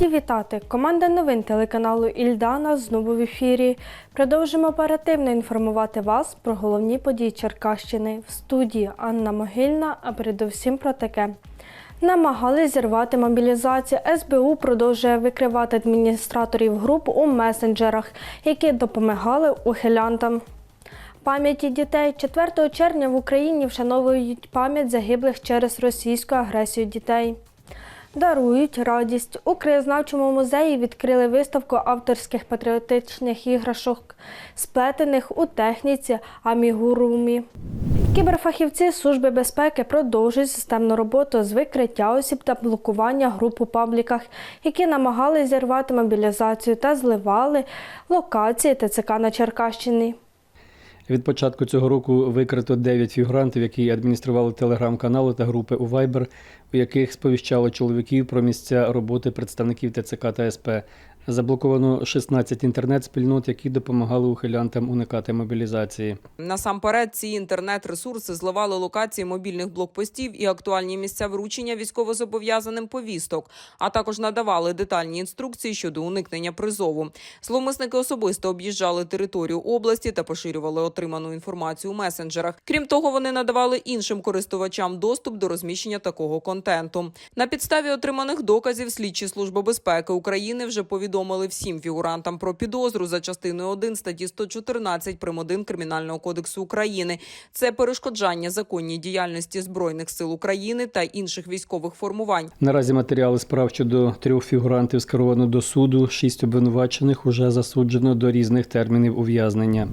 Раді вітати! Команда новин телеканалу Ільдана знову в ефірі. Продовжимо оперативно інформувати вас про головні події Черкащини. В студії Анна Могильна, а передусім про таке. Намагались зірвати мобілізацію. СБУ продовжує викривати адміністраторів груп у месенджерах, які допомагали ухилянтам. Пам'яті дітей 4 червня в Україні вшановують пам'ять загиблих через російську агресію дітей. Дарують радість. У краєзнавчому музеї відкрили виставку авторських патріотичних іграшок, сплетених у техніці амігурумі. Кіберфахівці Служби безпеки продовжують системну роботу з викриття осіб та блокування груп у пабліках, які намагались зірвати мобілізацію та зливали локації ТЦК на Черкащині. Від початку цього року викрито 9 фігурантів, які адміністрували телеграм-канали та групи у Viber, у яких сповіщали чоловіків про місця роботи представників ТЦК та СП. Заблоковано 16 інтернет-спільнот, які допомагали ухилянтам уникати мобілізації. Насамперед, ці інтернет-ресурси зливали локації мобільних блокпостів і актуальні місця вручення військовозобов'язаним повісток, а також надавали детальні інструкції щодо уникнення призову. Зловмисники особисто об'їжджали територію області та поширювали отриману інформацію у месенджерах. Крім того, вони надавали іншим користувачам доступ до розміщення такого контенту. На підставі отриманих доказів слідчі служби безпеки України вже повідомили всім фігурантам про підозру за частиною 1 статті 114 прим. 1 Кримінального кодексу України. Це перешкоджання законній діяльності збройних сил України та інших військових формувань. Наразі матеріали справ щодо трьох фігурантів скеровано до суду. Шість обвинувачених уже засуджено до різних термінів ув'язнення.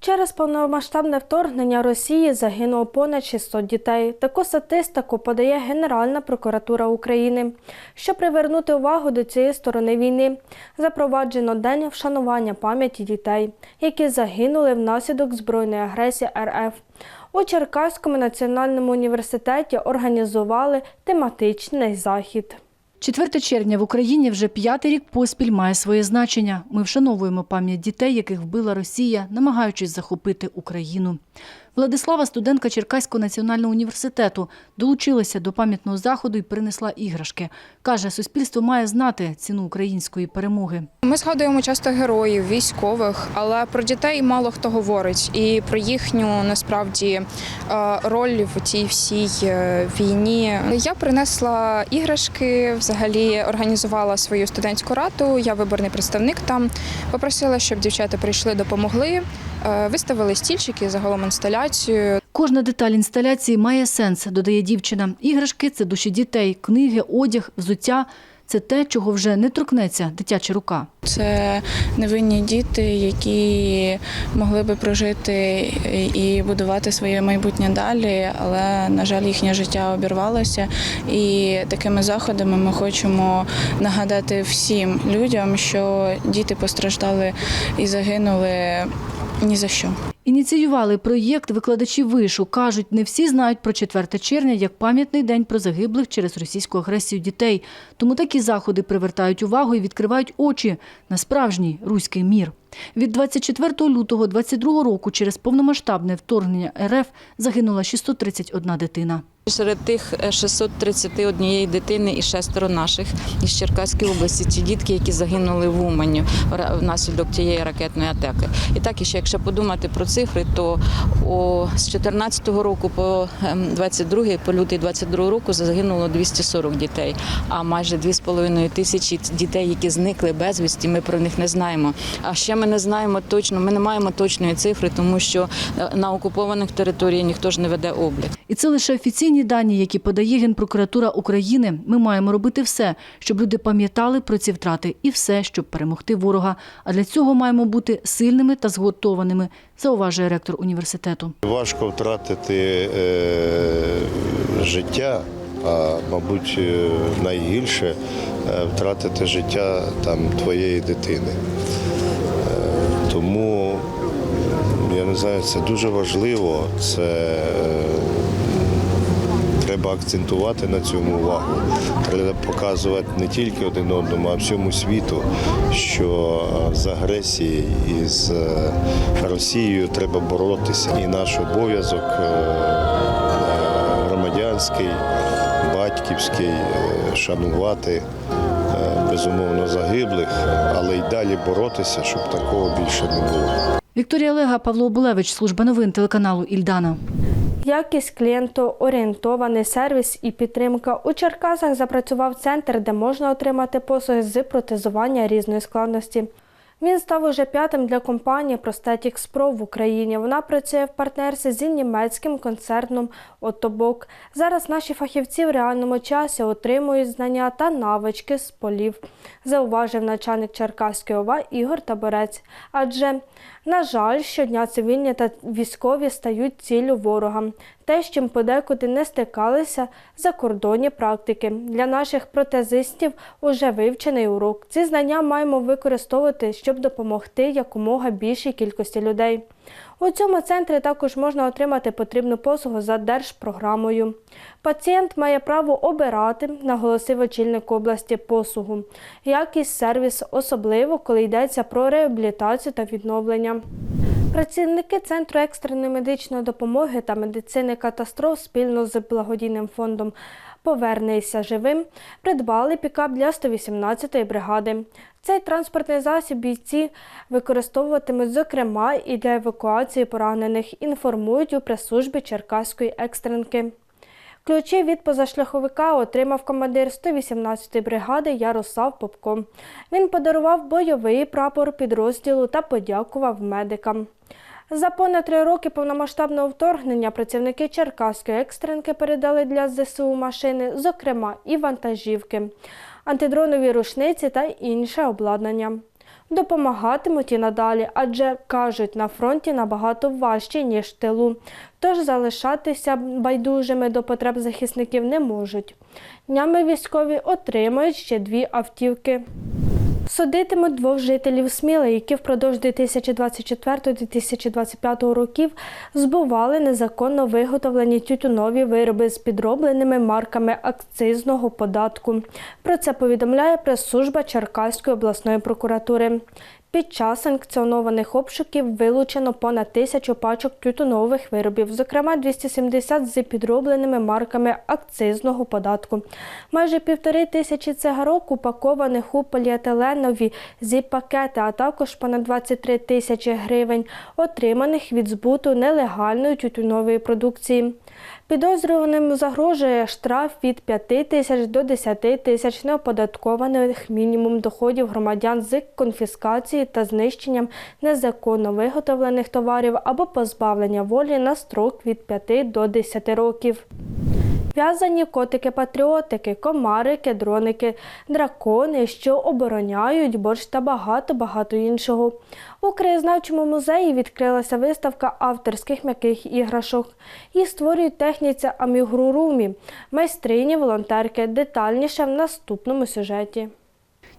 Через повномасштабне вторгнення Росії загинуло понад 600 дітей. Таку статистику подає Генеральна прокуратура України. Щоб привернути увагу до цієї сторони війни, запроваджено день вшанування пам'яті дітей, які загинули внаслідок збройної агресії РФ. У Черкаському національному університеті організували тематичний захід. 4 червня в Україні вже п'ятий рік поспіль має своє значення. Ми вшановуємо пам'ять дітей, яких вбила Росія, намагаючись захопити Україну. Владислава, студентка Черкаського національного університету, долучилася до пам'ятного заходу і принесла іграшки. Каже, суспільство має знати ціну української перемоги. Ми згадуємо часто героїв, військових, але про дітей мало хто говорить. І про їхню насправді е, роль в цій всій е, війні. Я принесла іграшки, взагалі організувала свою студентську раду. Я виборний представник там. Попросила, щоб дівчата прийшли, допомогли. Е, Виставили стільчики, загалом інсталяцію. Кожна деталь інсталяції має сенс, додає дівчина. Іграшки це душі дітей, книги, одяг, взуття. Це те, чого вже не торкнеться дитяча рука. Це невинні діти, які могли би прожити і будувати своє майбутнє далі, але на жаль, їхнє життя обірвалося. І такими заходами ми хочемо нагадати всім людям, що діти постраждали і загинули ні за що. Ініціювали проєкт викладачі вишу. Кажуть, не всі знають про 4 червня як пам'ятний день про загиблих через російську агресію дітей. Тому такі заходи привертають увагу і відкривають очі на справжній руський мір. Від 24 лютого 22 року через повномасштабне вторгнення РФ загинула 631 дитина. Серед тих е, 631 дитини і шестеро наших із Черкаської області. Ці дітки, які загинули в Умані внаслідок тієї ракетної атаки. І так, і ще якщо подумати про цифри, то о, з 14 року по ем, 22 по лютий 22 року загинуло 240 дітей, а майже 2,5 тисячі дітей, які зникли безвісті, ми про них не знаємо. А ще ми не знаємо точно, ми не маємо точної цифри, тому що е, на окупованих територіях ніхто ж не веде облік. І це лише офіційні дані, які подає Генпрокуратура України. Ми маємо робити все, щоб люди пам'ятали про ці втрати, і все, щоб перемогти ворога. А для цього маємо бути сильними та зготованими, зауважує ректор університету. Важко втратити е, життя, а мабуть, е, найгірше е, втратити життя там твоєї дитини. Тому я не знаю, це дуже важливо. Це треба акцентувати на цьому увагу. Треба показувати не тільки один одному, а всьому світу, що е, з агресією і з е, Росією треба боротися. І наш обов'язок е, громадянський, батьківський, шанувати безумовно загиблих, але й далі боротися, щоб такого більше не було. Вікторія Лега, Павло Булевич, служба новин телеканалу Ільдана. Якість клієнтоорієнтований сервіс і підтримка. У Черкасах запрацював центр, де можна отримати послуги з протезування різної складності. Він став уже п'ятим для компанії Prosthetics Pro в Україні. Вона працює в партнерстві з німецьким концерном Отобок. Зараз наші фахівці в реальному часі отримують знання та навички з полів, зауважив начальник Черкаської ОВА Ігор Таборець. Адже, на жаль, щодня цивільні та військові стають ціллю ворога. Те, з чим подекуди не стикалися закордонні практики. Для наших протезистів уже вивчений урок. Ці знання маємо використовувати, щоб допомогти якомога більшій кількості людей. У цьому центрі також можна отримати потрібну послугу за держпрограмою. Пацієнт має право обирати, наголосив очільник області послугу. Якість сервіс, особливо коли йдеться про реабілітацію та відновлення. Працівники Центру екстреної медичної допомоги та медицини катастроф спільно з благодійним фондом Повернися живим придбали пікап для 118-ї бригади. Цей транспортний засіб бійці використовуватимуть зокрема і для евакуації поранених, інформують у прес-службі Черкаської екстренки. Ключі від позашляховика отримав командир 118-ї бригади Ярослав Попко. Він подарував бойовий прапор підрозділу та подякував медикам. За понад три роки повномасштабного вторгнення працівники Черкаської екстренки передали для ЗСУ машини, зокрема і вантажівки, антидронові рушниці та інше обладнання. Допомагатимуть і надалі, адже кажуть, на фронті набагато важче, ніж в тилу. Тож залишатися байдужими до потреб захисників не можуть. Днями військові отримають ще дві автівки. Судитимуть двох жителів Сміли, які впродовж 2024-2025 років збували незаконно виготовлені тютюнові вироби з підробленими марками акцизного податку. Про це повідомляє прес-служба Черкаської обласної прокуратури. Під час санкціонованих обшуків вилучено понад тисячу пачок тютюнових виробів, зокрема 270 з підробленими марками акцизного податку. Майже півтори тисячі цигарок, упакованих у поліетиленові зіп-пакети, а також понад 23 тисячі гривень, отриманих від збуту нелегальної тютюнової продукції. Підозрюваним загрожує штраф від 5 тисяч до 10 тисяч неоподаткованих мінімум доходів громадян з конфіскації та знищенням незаконно виготовлених товарів або позбавлення волі на строк від 5 до 10 років. В'язані котики-патріотики, комарики, дроники, дракони, що обороняють борщ та багато-багато іншого. У краєзнавчому музеї відкрилася виставка авторських м'яких іграшок. Їх створюють техніці амігурумі, майстрині, волонтерки. Детальніше в наступному сюжеті.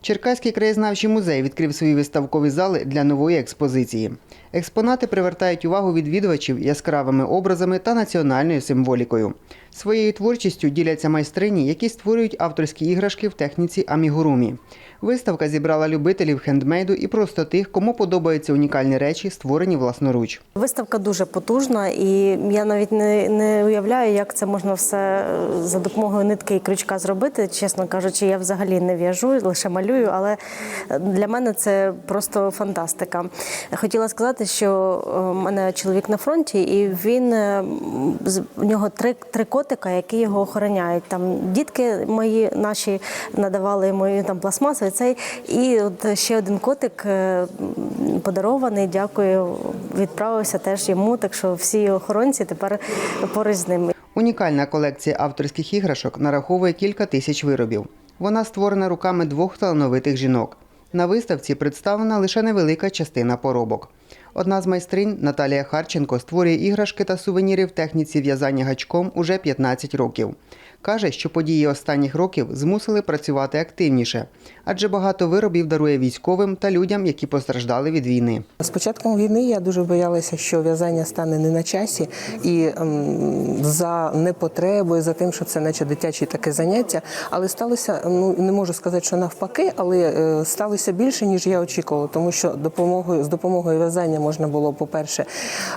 Черкаський краєзнавчий музей відкрив свої виставкові зали для нової експозиції. Експонати привертають увагу відвідувачів яскравими образами та національною символікою. Своєю творчістю діляться майстрині, які створюють авторські іграшки в техніці амігурумі. Виставка зібрала любителів хендмейду і просто тих, кому подобаються унікальні речі, створені власноруч. Виставка дуже потужна, і я навіть не, не уявляю, як це можна все е, за допомогою нитки і крючка зробити. Чесно кажучи, я взагалі не в'яжу, лише малюю, але для мене це просто фантастика. Хотіла сказати, що е, в мене чоловік на фронті, і він е, з- нього три, три котика, які його охороняють. Там дітки мої наші надавали йому там пластмасовий цей. І от ще один котик е, подарований. Дякую. Відправився теж йому. Так що всі охоронці тепер поруч з ним. Унікальна колекція авторських іграшок нараховує кілька тисяч виробів. Вона створена руками двох талановитих жінок. На виставці представлена лише невелика частина поробок. Одна з майстринь Наталія Харченко створює іграшки та сувеніри в техніці в'язання гачком уже 15 років. Каже, що події останніх років змусили працювати активніше, адже багато виробів дарує військовим та людям, які постраждали від війни. З початком війни я дуже боялася, що в'язання стане не на часі, і ем, за непотребою, за тим, що це наче дитяче таке заняття. Але сталося, ну не можу сказати, що навпаки, але е, сталося більше, ніж я очікувала, тому що допомогою з допомогою в'язання можна було, по-перше,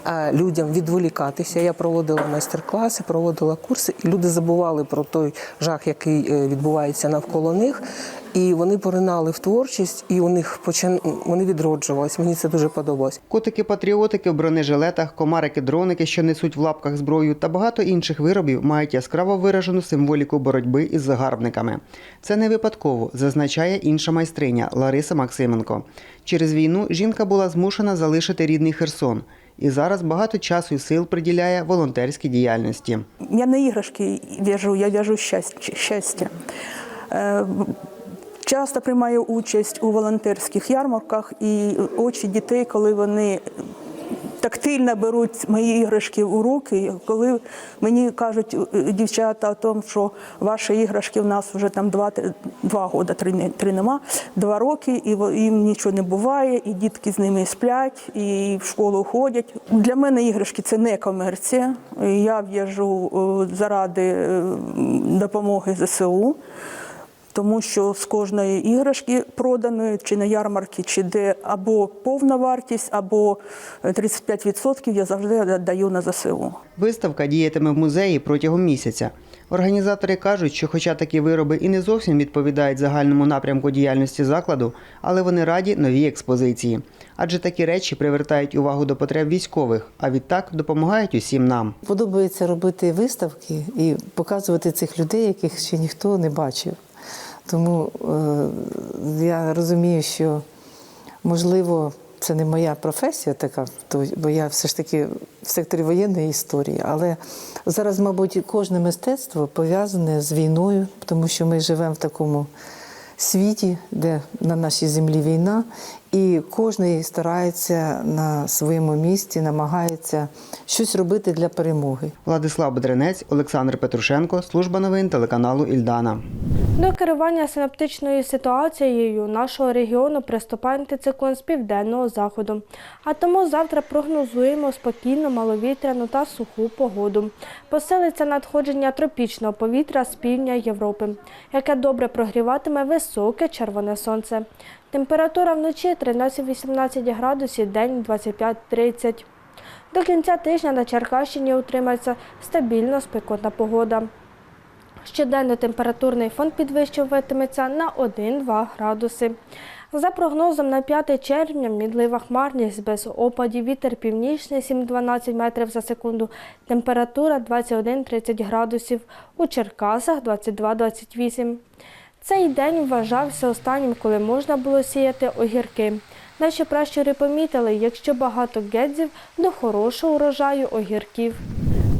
е, людям відволікатися. Я проводила майстер-класи, проводила курси, і люди забували про той жах, який е, відбувається навколо них. і вони поринали в творчість, і у них почин... вони відроджувались. Мені це дуже подобалось. Котики-патріотики в бронежилетах, комарики-дроники, що несуть в лапках зброю, та багато інших виробів мають яскраво виражену символіку боротьби із загарбниками. Це не випадково, зазначає інша майстриня Лариса Максименко. Через війну жінка була змушена залишити рідний Херсон і зараз багато часу і сил приділяє волонтерській діяльності. Я не іграшки в'яжу, я в'яжу щастя. Е, Часто приймаю участь у волонтерських ярмарках і очі дітей, коли вони тактильно беруть мої іграшки у руки, коли мені кажуть е, дівчата о тому, що ваші іграшки в нас вже там два, два роки, три, три нема, два роки, і їм нічого не буває, і дітки з ними сплять, і в школу ходять. Для мене іграшки це не комерція. Я в'яжу е, заради е, допомоги ЗСУ. Тому що з кожної іграшки проданої, чи на ярмарці, чи де або повна вартість, або 35% я завжди даю на ЗСУ. Виставка діятиме в музеї протягом місяця. Організатори кажуть, що хоча такі вироби і не зовсім відповідають загальному напрямку діяльності закладу, але вони раді новій експозиції. Адже такі речі привертають увагу до потреб військових, а відтак допомагають усім нам. Подобається робити виставки і показувати цих людей, яких ще ніхто не бачив. Тому е, я розумію, що можливо це не моя професія така, бо я все ж таки в секторі воєнної історії, але зараз, мабуть, кожне мистецтво пов'язане з війною, тому що ми живемо в такому світі, де на нашій землі війна, і кожен старається на своєму місці, намагається щось робити для перемоги. Владислав Бедренець, Олександр Петрушенко, служба новин телеканалу Ільдана. До керування синаптичною ситуацією нашого регіону приступає антициклон з південного заходу. А тому завтра прогнозуємо спокійну, маловітряну та суху погоду. Посилиться надходження тропічного повітря з півдня Європи, яке добре прогріватиме високе червоне сонце. Температура вночі 13-18 градусів, день 25-30. До кінця тижня на Черкащині утримається стабільно спекотна погода. Щоденно температурний фон підвищуватиметься на 1-2 градуси. За прогнозом на 5 червня мінлива хмарність без опадів, вітер північний 7-12 метрів за секунду, температура 21-30 градусів, у Черкасах 22-28. Цей день вважався останнім, коли можна було сіяти огірки. Наші пращури помітили, якщо багато гедзів, до хорошого урожаю огірків.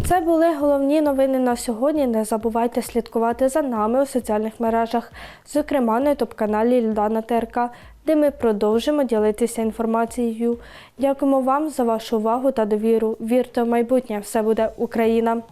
Це були головні новини на сьогодні. Не забувайте слідкувати за нами у соціальних мережах, зокрема на ютуб-каналі Ільдана ТРК, де ми продовжимо ділитися інформацією. Дякуємо вам за вашу увагу та довіру. Вірте в майбутнє, все буде Україна!